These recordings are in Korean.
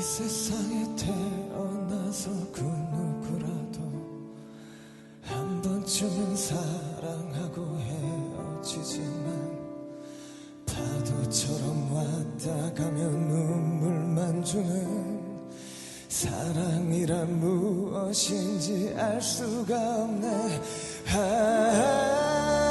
세상에 태어나서 그 누구라도 한 번쯤은 사랑하고 헤어지지만 파도처럼 왔다 가면 눈물만 주는 사랑이란 무엇인지 알 수가 없네. 아. 아, 아.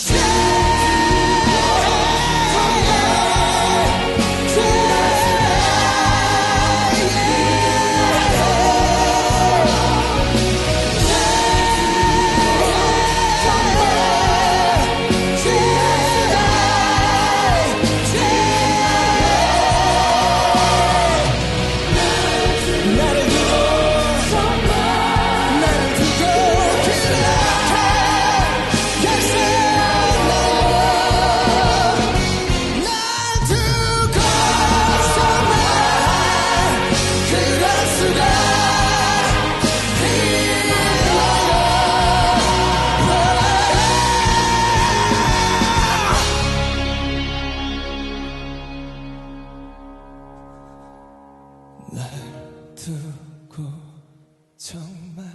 Stay. 두고 정말